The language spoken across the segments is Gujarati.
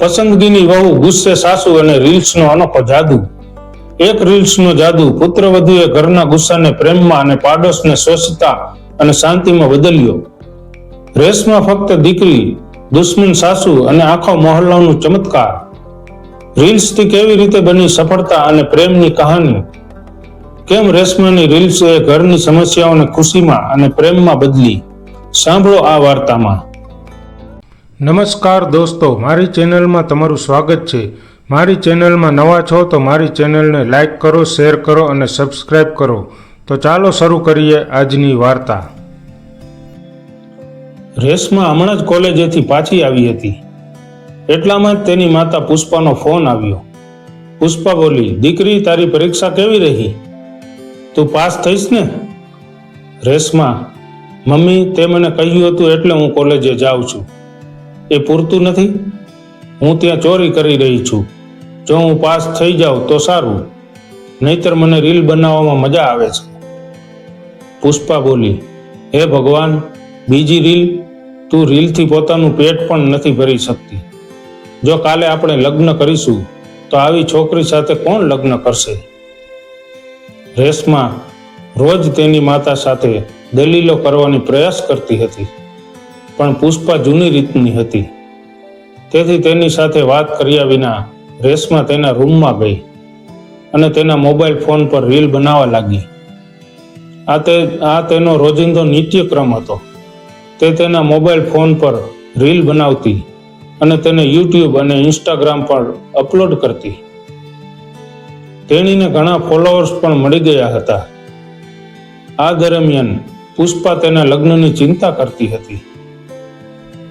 પસંદગીની વહુ ગુસ્સે સાસુ અને રીલ્સનો અનોખો જાદુ. એક રીલ્સનો જાદુ પુત્રવધુએ ઘરના ગુસ્સાને પ્રેમમાં અને પાડોશને સ્વચ્છતા અને શાંતિમાં બદલ્યો. રેસમાં ફક્ત દીકરી, દુશ્મન સાસુ અને આખો મહોલ્લાનું ચમત્કાર. રીલ્સથી કેવી રીતે બની સફળતા અને પ્રેમની કહાની? કેમ રેશમાની રીલ્સ એ ઘરની સમસ્યાઓને ખુશીમાં અને પ્રેમમાં બદલી? સાંભળો આ વાર્તામાં. નમસ્કાર દોસ્તો, મારી ચેનલમાં તમારું સ્વાગત છે. મારી ચેનલમાં નવા છો તો મારી ચેનલને લાઇક કરો, શેર કરો અને સબસ્ક્રાઈબ કરો. તો ચાલો શરૂ કરીએ આજની વાર્તા. રેશમા હમણાં જ કોલેજેથી પાછી આવી હતી. એટલામાં જ તેની માતા પુષ્પાનો ફોન આવ્યો. પુષ્પા બોલી, દીકરી, તારી પરીક્ષા કેવી રહી? તું પાસ થઈશ ને? રેશમા, મમ્મી, તે મને કહ્યું હતું એટલે હું કોલેજે જાઉં છું. એ પૂરતું નથી? હું ત્યાં ચોરી કરી રહી છું. જો હું પાસ થઈ જાઉં તો સારું. નહીતર મને રીલ બનાવવામાં મજા આવે છે. પુષ્પા બોલી, હે ભગવાન, બીજી રીલ? તું રીલથી પોતાનું પેટ પણ નથી ભરી શકતી. જો કાલે આપણે લગ્ન કરીશું, તો આવી છોકરી સાથે કોણ લગ્ન કરશે? રેશમા રોજ તેની માતા સાથે દલીલો કરવાની પ્રયાસ કરતી હતી. પણ પુષ્પા જૂની રીતની હતી. તેથી તેની સાથે વાત કર્યા વિના રેશમા તેના રૂમમાં ગઈ અને તેના મોબાઈલ ફોન પર રીલ બનાવવા લાગી. આ તે, આ તેનો રોજિંદો નિત્યક્રમ હતો. તે તેના મોબાઈલ ફોન પર રીલ બનાવતી અને તેને યુટ્યુબ અને ઇન્સ્ટાગ્રામ પર અપલોડ કરતી. તેણીને ઘણા ફોલોઅર્સ પણ મળી ગયા હતા. આ દરમિયાન પુષ્પા તેના લગ્નની ચિંતા કરતી હતી.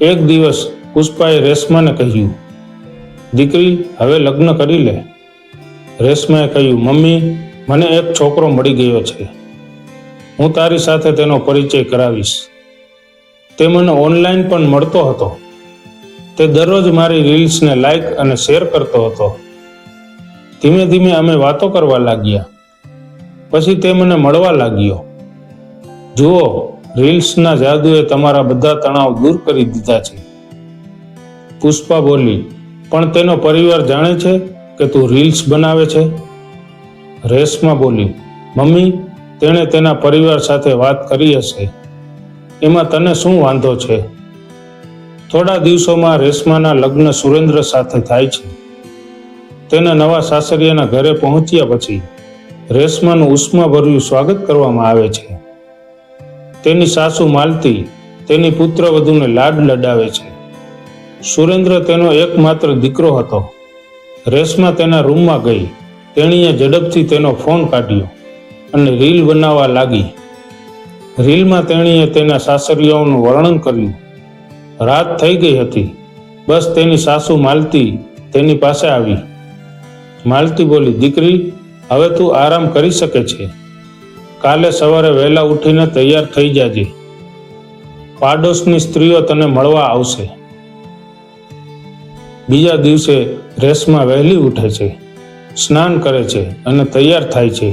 એક દિવસ પુષ્પાએ રેશમાને કહ્યું, દીકરી, હવે લગ્ન કરી લે. રેશમાએ કહ્યું, મમ્મી, મને એક છોકરો મળી ગયો છે. હું તારી સાથે તેનો પરિચય કરાવીશ. તે મને ઓનલાઈન પણ મળતો હતો. તે દરરોજ મારી રીલ્સને લાઈક અને શેર કરતો હતો. ધીમે ધીમે અમે વાતો કરવા લાગ્યા. પછી તે મને મળવા લાગ્યો. જુઓ રીલ્સના જાદુએ તમારા બધા તણાવ દૂર કરી દીધા છે. પુષ્પા બોલી, પણ તેનો પરિવાર જાણે છે કે તું રીલ્સ બનાવે છે? રેશમા બોલી, મમ્મી, તેણે તેના પરિવાર સાથે વાત કરી હશે. એમાં તને શું વાંધો છે? થોડા દિવસોમાં રેશમાના લગ્ન સુરેન્દ્ર સાથે થાય છે. તેના નવા સાસરિયાના ઘરે પહોંચ્યા પછી રેશમાનું ઉષ્માભર્યું સ્વાગત કરવામાં આવે છે. તેની સાસુ માલતી, તેની પુત્રવધૂને લાડ લડાવે છે. સુરેન્દ્ર તેનો એકમાત્ર દીકરો હતો. રેશમા તેના રૂમમાં ગઈ. તેણીએ ઝડપથી તેનો ફોન કાઢ્યો અને રીલ બનાવવા લાગી. રીલમાં તેણીએ તેના સાસરિયાઓનું વર્ણન કર્યું. રાત થઈ ગઈ હતી. બસ તેની સાસુ માલતી તેની પાસે આવી. માલતી બોલી, દીકરી, હવે તું આરામ કરી શકે છે. કાલે સવારે વહેલા ઉઠીને તૈયાર થઈ જાજે. પાડોશની સ્ત્રીઓ તને મળવા આવશે. બીજા દિવસે રેસમાં વહેલી ઉઠે છે, સ્નાન કરે છે અને તૈયાર થાય છે.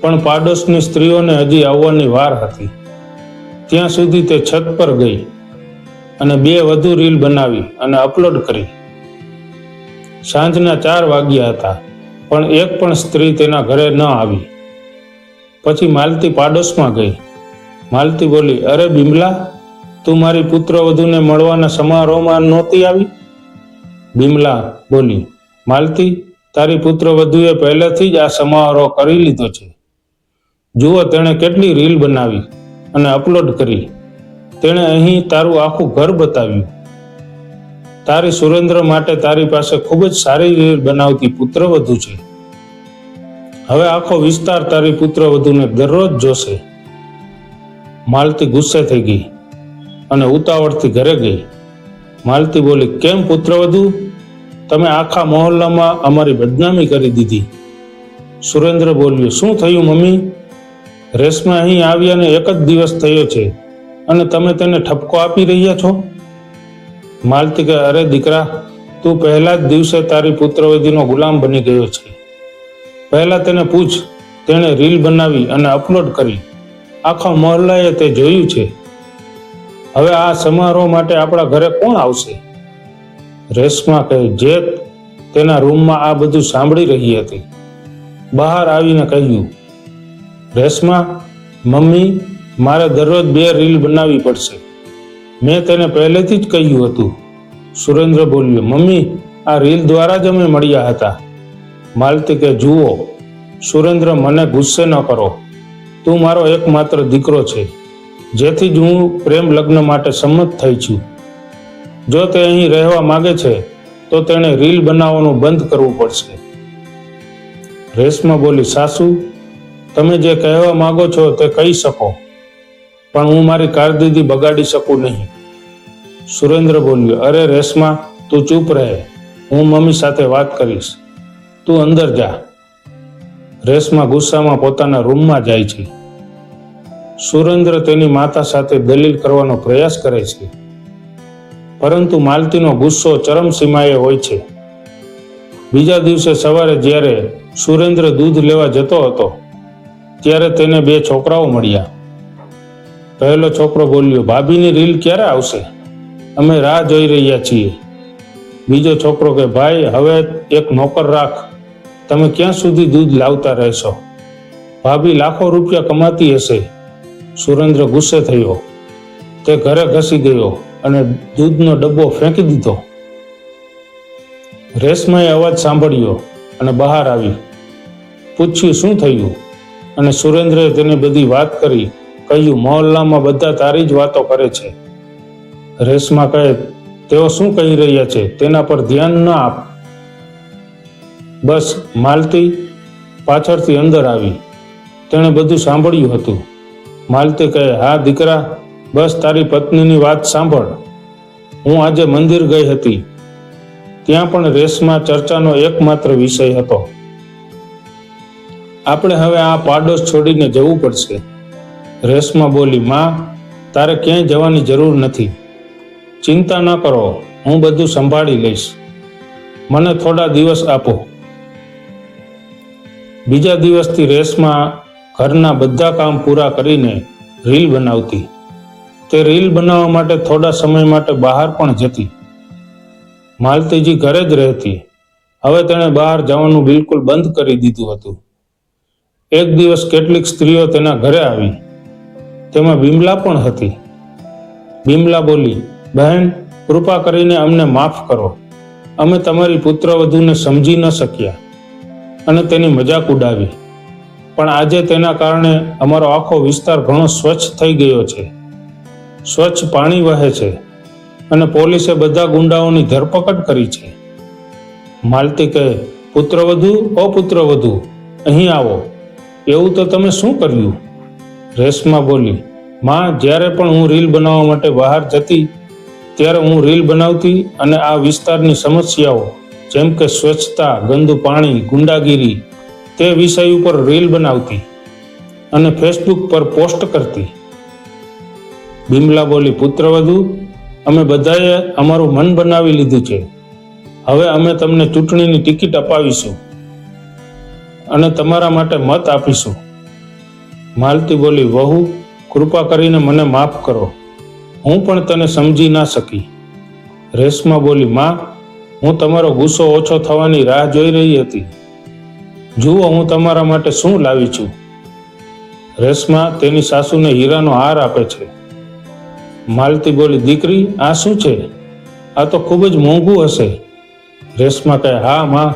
પણ પાડોશની સ્ત્રીઓને હજી આવવાની વાર હતી. ત્યાં સુધી તે છત પર ગઈ અને બે વધુ રીલ બનાવી અને અપલોડ કરી. સાંજના ચાર વાગ્યા હતા, પણ એક પણ સ્ત્રી તેના ઘરે ન આવી. પછી માલતી પાડોશમાં ગઈ. માલતી બોલી, અરે બિમલા, તું મારી પુત્રવધૂને મળવાના સમારોહમાં નહોતી આવી? બિમલા બોલી, માલતી, તારી પુત્રવધુએ પહેલેથી જ આ સમારોહ કરી લીધો છે. જુઓ તેણે કેટલી રીલ બનાવી અને અપલોડ કરી. તેણે અહીં તારું આખું ઘર બતાવ્યું. તારી સુરેન્દ્ર માટે તારી પાસે ખૂબ જ સારી રીલ બનાવતી પુત્રવધુ છે. હવે આખો વિસ્તાર તારી પુત્રવધુને દરરોજ જોશે. માલતી ગુસ્સે થઈ ગઈ અને ઉતાવળથી ઘરે ગઈ. માલતી બોલી, કેમ પુત્રવધુ તમે આખા મહોલ્લામાં અમારી બદનામી કરી દીધી. સુરેન્દ્ર બોલ્યો, શું થયું મમ્મી? રેશમા અહીં આવ્યાને એક જ દિવસ થયો છે અને તમે તેને ઠપકો આપી રહ્યા છો? માલતી કે અરે દીકરા, તું પહેલા જ દિવસે તારી પુત્રવધીનો ગુલામ બની ગયો છે. પહેલા તેને પૂછ, તેણે રીલ બનાવી અને અપલોડ કરી. આખા મહોલ્લાએ તે જોયું છે. હવે આ સમારોહ માટે આપણા ઘરે કોણ આવશે? રેશમા કહે, જે તેના રૂમમાં આ બધું સાંભળી રહી હતી. બહાર આવીને કહ્યું, રેશમા, મમ્મી, મારે દરરોજ બે રીલ બનાવવી પડશે. મેં તેને પહેલેથી જ કહ્યું હતું. સુરેન્દ્ર બોલ્યો, મમ્મી, આ રીલ દ્વારા જ અમે મળ્યા હતા. માલતી કે, જુઓ, સુરેન્દ્ર મને ગુસ્સે ન કરો. તું મારો એકમાત્ર દીકરો છે, જેથી જ હું પ્રેમ લગ્ન માટે સંમત થઈ છું. જો તે અહીં રહેવા માગે છે, તો તેણે રીલ બનાવવાનું બંધ કરવું પડશે. રેશમા બોલી, સાસુ, તમે જે કહેવા માગો છો તે કહી શકો, પણ હું મારી કારકિર્દી બગાડી શકું નહીં. સુરેન્દ્ર બોલ્યો અરે રેશમા, તું ચૂપ રહે. હું મમ્મી સાથે વાત કરીશ. તું અંદર જા. રેશમા ગુસ્સામાં પોતાના રૂમમાં જાય છે. સુરેન્દ્ર તેની માતા સાથે દલીલ કરવાનો પ્રયાસ કરે છે. પરંતુ માલતીનો ગુસ્સો ચરમસીમાએ હોય છે. બીજા દિવસે સવારે જ્યારે સુરેન્દ્ર દૂધ લેવા જતો હતો, ત્યારે તેને બે છોકરાઓ મળ્યા. પહેલો છોકરો બોલ્યો, ભાભીની રીલ ક્યારે આવશે? અમે રાહ જોઈ રહ્યા છીએ. બીજો છોકરો કે, ભાઈ, હવે એક નોકર રાખ. તમે ક્યાં સુધી દૂધ લાવતા રહેશો? ભાભી લાખો રૂપિયા કમાતી હશે. સુરેન્દ્ર ગુસ્સે થયો. તે ઘરે ઘસી ગયો અને દૂધનો ડબ્બો ફેંકી દીધો. રેશમાએ અવાજ સાંભળ્યો અને બહાર આવી. પૂછ્યું શું થયું? અને સુરેન્દ્રએ તેને બધી વાત કરી, કહ્યું, મહોલ્લામાં બધા તારી જ વાતો કરે છે. રેશમા કહે, તેઓ શું કહી રહ્યા છે? તેના પર ધ્યાન ન આપ. બસ માલતી પાછળથી અંદર આવી. તેણે બધું સાંભળ્યું હતું. માલતી કહે, હા, દીકરા, બસ તારી પત્નીની વાત સાંભળ. હું આજે મંદિર ગઈ હતી. ત્યાં પણ રેસમાં ચર્ચાનો એકમાત્ર વિષય હતો. આપણે હવે આ પાડોશ છોડીને જવું પડશે. રેસમાં બોલી, માં, તારે ક્યાંય જવાની જરૂર નથી. ચિંતા ન કરો, હું બધું સંભાળી લઈશ. મને થોડા દિવસ આપો. બીજા દિવસથી રેસમાં ઘરના બધા કામ પૂરા કરીને રીલ બનાવતી. તે રીલ બનાવવા માટે થોડા સમય માટે બહાર પણ જતી. માલતીજી ઘરે જ રહેતી. હવે તેણે બહાર જવાનું બિલકુલ બંધ કરી દીધું હતું. એક દિવસ કેટલીક સ્ત્રીઓ તેના ઘરે આવી. તેમાં બિમલા પણ હતી. બિમલા બોલી, બહેન, કૃપા કરીને અમને માફ કરો. અમે તમારી પુત્રવધૂને સમજી ન શક્યા. અને તેની મજાક ઉડાવી. પણ આજે તેના કારણે અમારો આખો વિસ્તાર ઘણો સ્વચ્છ થઈ ગયો છે. સ્વચ્છ પાણી વહે છે અને પોલીસે બધા ગુંડાઓની ધરપકડ કરી છે. માલતી કહે પુત્રવધુ અપુત્રવધુ પુત્રવધુ અહીં આવો. એવું તો તમે શું કર્યું? રેશમા બોલી, માં, જ્યારે પણ હું રીલ બનાવવા માટે બહાર જતી, ત્યારે હું રીલ બનાવતી અને આ વિસ્તારની સમસ્યાઓ જેમ કે સ્વચ્છતા, ગંદુ પાણી, ગુંડાગીરી, તે વિષય ઉપર રીલ બનાવતી અને ફેસબુક પર પોસ્ટ કરતી. બિમલા બોલી પુત્રવધુ અમે બધાએ અમારું મન બનાવી લીધું છે. હવે અમે તમને ચૂંટણીની ટિકિટ અપાવીશું અને તમારા માટે મત આપીશું. માલતી બોલી, વહુ, કૃપા કરીને મને માફ કરો. હું પણ તને સમજી ના શકી. રેશમા બોલી, માં હું તમારો ગુસ્સો ઓછો થવાની રાહ જોઈ રહી હતી. જુઓ, હું તમારા માટે શું લાવી છું. રેશમા તેની સાસુને હીરાનો હાર આપે છે. માલતી બોલી, દીકરી, આ શું છે? આ તો ખૂબ જ મોંઘું હશે. રેશમા કહે, હા, માં,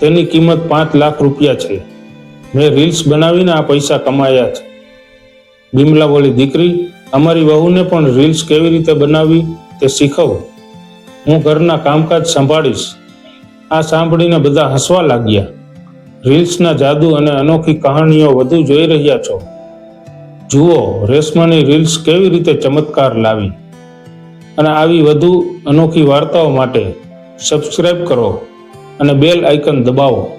તેની કિંમત પાંચ લાખ રૂપિયા છે. મેં રીલ્સ બનાવીને આ પૈસા કમાયા છે. બિમલા બોલી, દીકરી, અમારી વહુને પણ રીલ્સ કેવી રીતે બનાવવી તે શીખવ. હું ઘરના કામકાજ સંભાળીશ. આ સાંભળીને બધા હસવા લાગ્યા. રીલ્સના જાદુ અને અનોખી કહાણીઓ વધુ જોઈ રહ્યા છો. જુઓ, રેશમાની રીલ્સ કેવી રીતે ચમત્કાર લાવી. અને આવી વધુ અનોખી વાર્તાઓ માટે સબસ્ક્રાઇબ કરો અને બેલ આઇકન દબાવો.